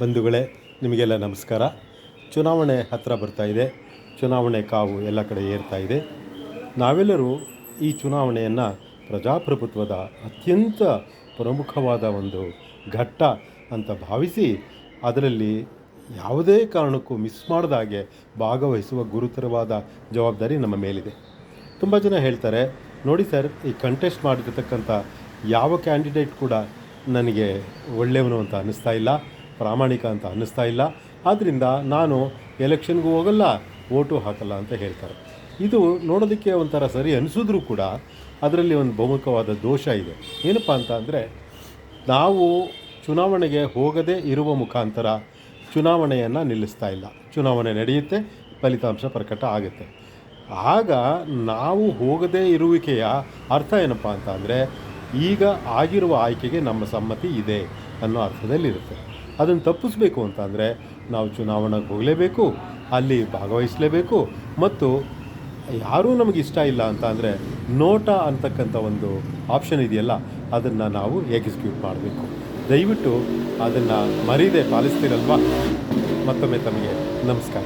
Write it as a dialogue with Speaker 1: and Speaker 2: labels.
Speaker 1: ಬಂಧುಗಳೇ, ನಿಮಗೆಲ್ಲ ನಮಸ್ಕಾರ. ಚುನಾವಣೆ ಹತ್ತಿರ ಬರ್ತಾ ಇದೆ. ಚುನಾವಣೆ ಕಾವು ಎಲ್ಲ ಕಡೆ ಏರ್ತಾ ಇದೆ. ನಾವೆಲ್ಲರೂ ಈ ಚುನಾವಣೆಯನ್ನು ಪ್ರಜಾಪ್ರಭುತ್ವದ ಅತ್ಯಂತ ಪ್ರಮುಖವಾದ ಒಂದು ಘಟ್ಟ ಅಂತ ಭಾವಿಸಿ ಅದರಲ್ಲಿ ಯಾವುದೇ ಕಾರಣಕ್ಕೂ ಮಿಸ್ ಮಾಡದಾಗೆ ಭಾಗವಹಿಸುವ ಗುರುತರವಾದ ಜವಾಬ್ದಾರಿ ನಮ್ಮ ಮೇಲಿದೆ. ತುಂಬ ಜನ ಹೇಳ್ತಾರೆ, ನೋಡಿ ಸರ್, ಈ ಕಂಟೆಸ್ಟ್ ಮಾಡಿರ್ತಕ್ಕಂಥ ಯಾವ ಕ್ಯಾಂಡಿಡೇಟ್ ಕೂಡ ನನಗೆ ಒಳ್ಳೆಯವನು ಅಂತ ಅನ್ನಿಸ್ತಾ ಇಲ್ಲ. ಪ್ರಾಮಾಣಿಕ ಅಂತ ಅನ್ನಿಸ್ತಾ ಇಲ್ಲ. ಆದ್ದರಿಂದ ನಾನು ಎಲೆಕ್ಷನ್ಗೂ ಹೋಗಲ್ಲ ಓಟು ಹಾಕಲ್ಲ ಅಂತ ಹೇಳ್ತಾರೆ. ಇದು ನೋಡೋದಕ್ಕೆ ಒಂಥರ ಸರಿ ಅನಿಸಿದ್ರೂ ಕೂಡ ಅದರಲ್ಲಿ ಒಂದು ಬಹುಮುಖವಾದ ದೋಷ ಇದೆ. ಏನಪ್ಪ ಅಂತ ಅಂದರೆ, ನಾವು ಚುನಾವಣೆಗೆ ಹೋಗದೇ ಇರುವ ಮುಖಾಂತರ ಚುನಾವಣೆಯನ್ನು ನಿಲ್ಲಿಸ್ತಾ ಇಲ್ಲ. ಚುನಾವಣೆ ನಡೆಯುತ್ತೆ, ಫಲಿತಾಂಶ ಪ್ರಕಟ ಆಗುತ್ತೆ. ಆಗ ನಾವು ಹೋಗದೇ ಇರುವಿಕೆಯ ಅರ್ಥ ಏನಪ್ಪ ಅಂತ ಈಗ ಆಗಿರುವ ಆಯ್ಕೆಗೆ ನಮ್ಮ ಸಮ್ಮತಿ ಇದೆ ಅನ್ನೋ ಅರ್ಥದಲ್ಲಿರುತ್ತೆ. ಅದನ್ನು ತಪ್ಪಿಸ್ಬೇಕು ಅಂತ ಅಂದರೆ ನಾವು ಚುನಾವಣೆಗೆ ಹೋಗಲೇಬೇಕು, ಅಲ್ಲಿ ಭಾಗವಹಿಸಲೇಬೇಕು ಮತ್ತು ಯಾರೂ ನಮಗೆ ಇಷ್ಟ ಇಲ್ಲ ಅಂತ ಅಂದರೆ ನೋಟ ಅಂತಕ್ಕಂಥ ಒಂದು ಆಪ್ಷನ್ ಇದೆಯಲ್ಲ, ಅದನ್ನು ನಾವು ಎಕ್ಸಿಕ್ಯೂಟ್ ಮಾಡಬೇಕು. ದಯವಿಟ್ಟು ಅದನ್ನು ಮರೀದೆ ಪಾಲಿಸ್ತೀರಲ್ವಾ? ಮತ್ತೊಮ್ಮೆ ತಮಗೆ ನಮಸ್ಕಾರ.